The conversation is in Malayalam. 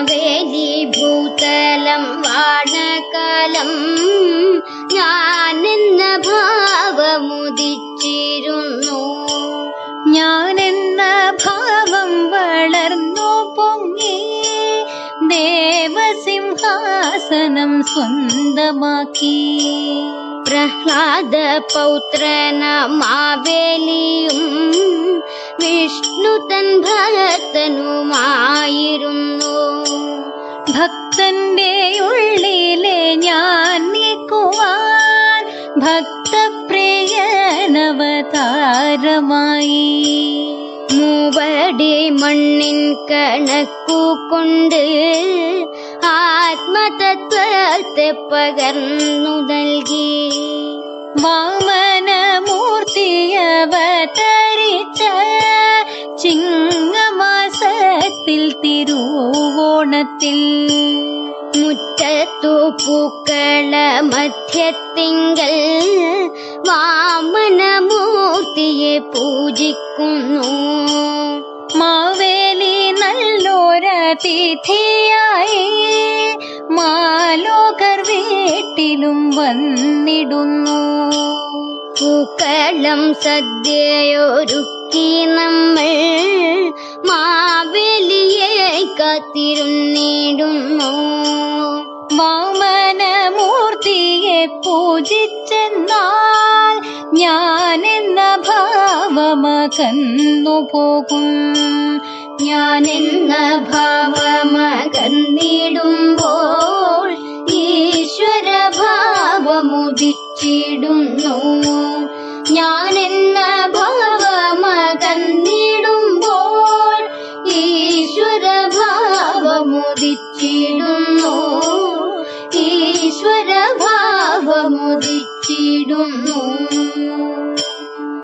വാണകലം വാണകാലം. ഞാനെന്ന ഭാവമുദിച്ചിരുന്നു. ഞാനെന്ന ഭാവം വളർന്നു പൊങ്ങി. ദേവസിംഹാസനം സ്വന്തമാക്കി. പ്രഹ്ലാദ പൗത്രന മാവേലിയും വിഷ്ണു തൻ ഭക്തനുമായിരുന്നു ഞാൻ നീക്കുവാൻ ഭക്തപ്രിയനവതാരമായി മൂവടി മണ്ണിൻ കണക്കു കൊണ്ട് ആത്മതത്വത്തെ പകർന്നു നൽകി. വാമനമൂർത്തിയവതരിച്ച ചിങ്ങമാസത്തിൽ തിരുവോണത്തിൽ. മുറ്റത്തു പൂക്കള മധ്യത്തിങ്കൽ വാമനമൂർത്തിയെ പൂജിക്കുന്നു. മാവേലി നല്ലൊരതിഥിയായി മാലോകർ വീട്ടിലും വന്നിടുന്നു. പൂക്കളം സദ്യയൊരുക്കി നമ്മൾ മാവേലിയെ കാത്തിരുന്നിടുന്നു വാമനമൂർത്തിയെ പൂജിച്ചെന്നാൽ ഞാൻ എന്ന ഭാവമകന്നു പോകും. ഞാൻ എന്ന ഭാവമകന്നിടുമ്പോൾ ഈശ്വര ഭാവമുദിച്ചിടുന്നു ഭാവമുദിച്ചിടുന്നു ഈശ്വര ഭാവമുദിച്ചിടുന്നു